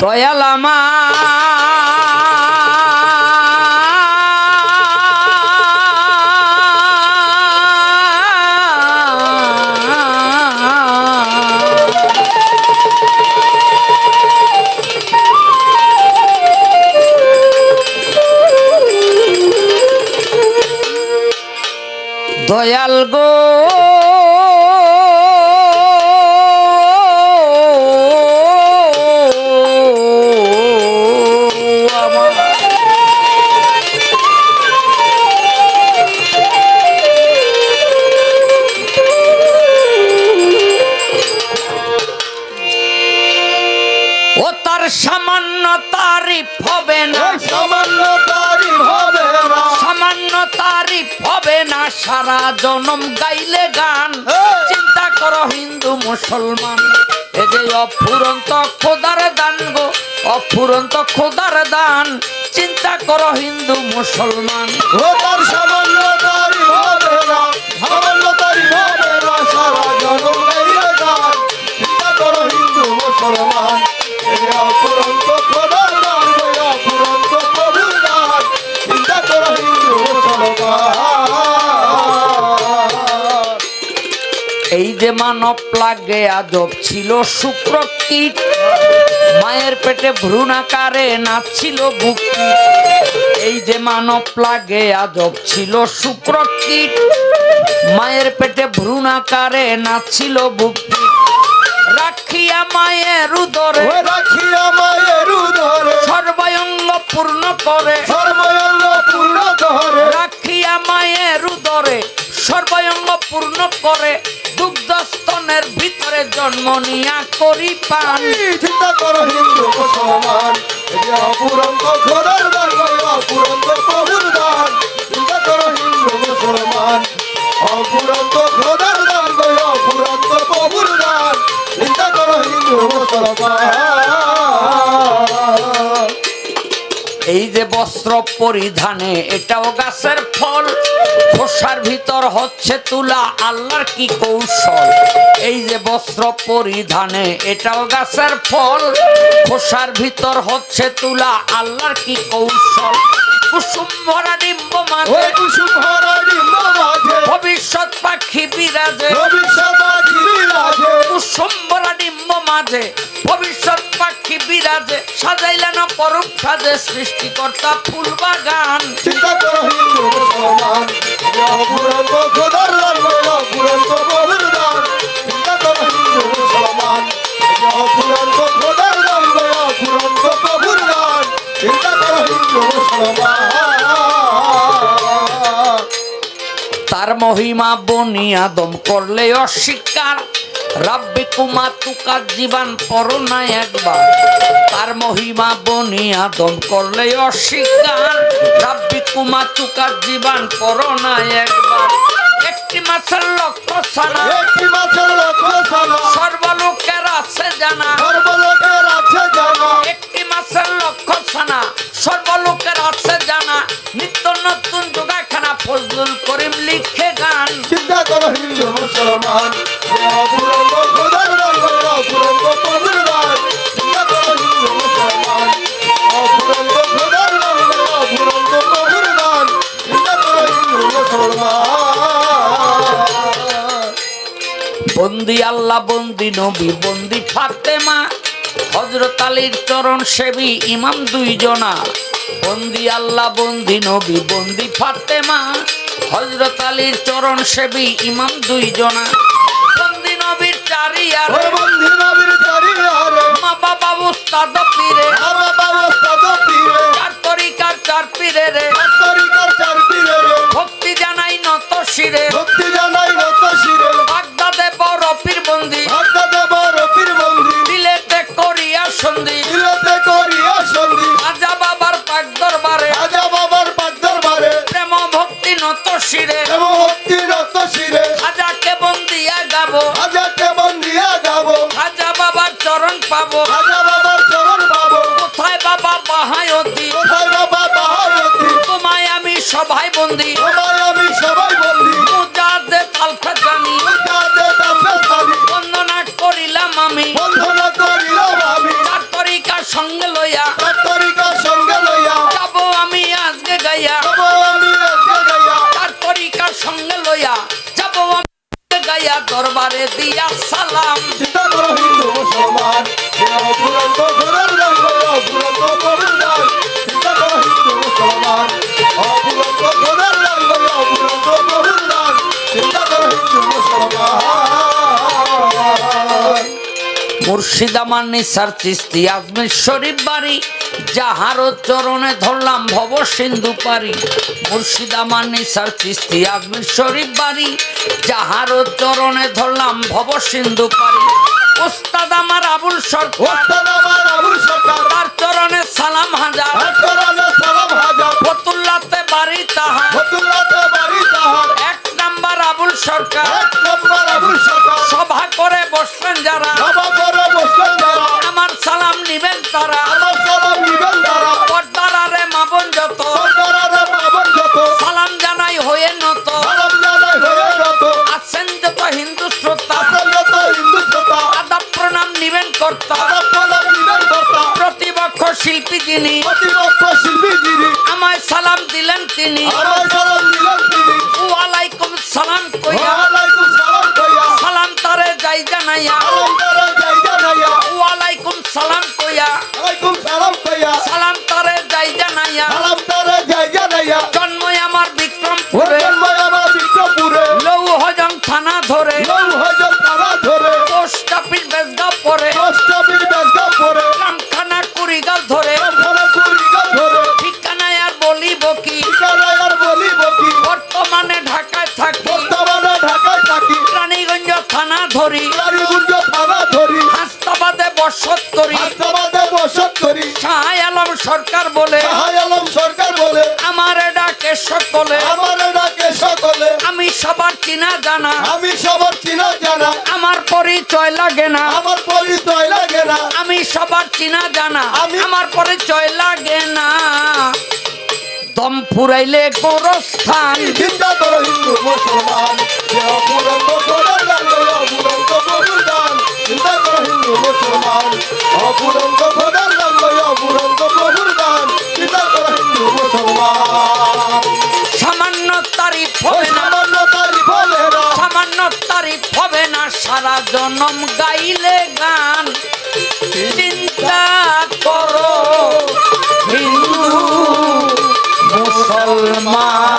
দয়ালামা দয়াল গো। না। সামান্য তারিফ হবে না। সামান্য তারিফ হবে না। সারা জনম গাইলে গান। চিন্তা করো হিন্দু মুসলমান। এ যে অফুরন্ত খোদার দান গো অফুরন্ত খোদার দান। চিন্তা করো হিন্দু মুসলমান। মানব লাগে আজব ছিল শুক্র কীট মায়ের পেটে ভ্রূণাকারে নাচছিল বুকি এই যে মানব লাগে আজব ছিল শুক্র কীট মায়ের পেটে ভ্রূণাকারে নাচছিল বুকি রাখিয়া মায়ের উদরে রাখিয়া মায়ের উদরে সর্বাঙ্গ পূর্ণ করে। সর্বঙ্গ পূর্ণ করে। রাখিয়া মায়ের উদরে সর্বাঙ্গ পূর্ণ করে। দুগ্ধস্তনের ভিতরে জন্ম নিয়া করি পান। চিন্তা করো হিন্দু মুসলমান। অপুরন্ত অপুরন্ত প্রভুর দান। চিন্তা করো হিন্দু মুসলমান। অপুরন্ত দান অপুরন্ত প্রভুর দান। চিন্তা করো হিন্দু মুসলমান। এই যে বস্ত্র পরিধানে এটাও গাছের ফল। খোসার ভিতর হচ্ছে তুলা। আল্লাহর কি কৌশল? এই যে বস্ত্র পরিধানে এটাও গাছের ফল। খোসার ভিতর হচ্ছে তুলা। আল্লাহর কি কৌশল? কুসুম ভরা ডিম্ব মাঝে। কুসুম ভরা ডিম্ব মাঝে। ভবিষ্যৎ পাখি বিরাজে। ভবিষ্যৎ পাখি বিরাজে। কুসুম মাঝে ভবিষ্যৎ পাখি বিরাজে, সাজাইলেন পরম সাজে সৃষ্টিকর্তা ফুল বাগান তার মহিমা বনিয়াদম করলে অস্বীকার। রাব্বি কুমা জীবান জীবন করোনা একবার। তার মহিমা বনিয়াদম করলে অস্বীকার। রাব্বি কুমা তুকার জীবন করোনা একবার। একটি মাছের লক্ষ্য সারা একটি মাছের লক্ষ্য সারা সর্বলোকের বন্দি নবী বন্দি ফাতেমা হজরত আলীর চরণ সেবী ইমাম দুইজনা। বন্দি আল্লাহ বন্দি নবী বন্দি ফাতেমা হজরত আলীর চরণ সেবী ইমাম দুইজনা। বন্দি নবীর চারিয়ার বন্ধি নবীর চারিয়ারে। মা বাবা উস্তাদ পীরে। আমার ব্যবস্থা তো পীরে। চার তরিকার চার পীরে রে? তরিকার চার পাবো। রাজা বাবার চরণ পাবো। কোথায় বাবা বাহায়তি কোথায় বাবা বাহারতি তোমায় আমি সবাই বন্দি। তোমায় আমি সবাই বন্ধি মুজাদে তালফে জানি। উদ্যাতে তাপে সাবি বন্দনা করিলাম আমি। বন্ধনা করিলাম আমি। চার তরিকা সঙ্গে লইয়া তার তরিকা সঙ্গে লইয়া যাব আমি আজকে গাইয়া। যাব আমি আজকে গাইয়া। তার তরিকার সঙ্গে লইয়া যাব আমি গাইয়া। দরবারে দিয়া সালাম। মুর্শিদামান নিসার চিস্তি আজমির শরীফ বাড়ি যাহার চরণে ধরলাম ভব সিন্ধু পারি। মুর্শিদামান নিসার চিস্তি আজমির শরীফ বাড়ি যাহার চরণে ধরলাম ভব সিন্ধু পারি। ওস্তাদ আমার আবুল সরকার তার চরণে সালাম হাজার। ফতুল্লাতে বাড়ি তাহার। ফতুল্লাতে বাড়ি তাহার। এক নাম্বার আবুল সরকার। এক নম্বর আবুল সরকার। সভা করে বসলেন যারা। সালাম নিবেন তারা। সালাম নিবেন তারা পর্দারে মাবন যত। সরকারারে পাবন যত সালাম জানাই হয়ে নত। সালাম জানাই হয়ে রত আছেন যত হিন্দু শ্রোতা। আসল যত হিন্দু শ্রোতা আদাব প্রণাম নিবেন কর্তা। আরব সালাম নিবেন কর্তা প্রতিপক্ষ শিল্পী যিনি। প্রতিপক্ষ শিল্পী যিনি আমায় সালাম দিলেন তিনি। আমার সালাম দিলেন তিনি ওয়ালাইকুম সালাম কইয়া ওয়ালাইকুম সালাম কইয়া। সালাম তারে যাই জানাইয়া। ওয়ালাইকুম সালাম কইয়া। ওয়ালাইকুম বলে আলম সরকার বলে আমার ডাকে সকলে আমার ডাকে সকলে আমি সবার চিনা জানা আমি সবার চিনা জানা আমার পরিচয় লাগে না আমার পরিচয় লাগে না আমি সবার চিনা জানা আমি- আমার পরিচয় লাগে না। দম ফুরাইলে গোরস্থান চিন্তা করো হিন্দু মুসলমান চিন্তা করো হিন্দু মুসলমান অপুরন্ত সামান্য তারিফ হবে না। সামান্য তারিফ হবে না। সারা জনম গাইলে গান। চিন্তা করো হিন্দু মুসলমান।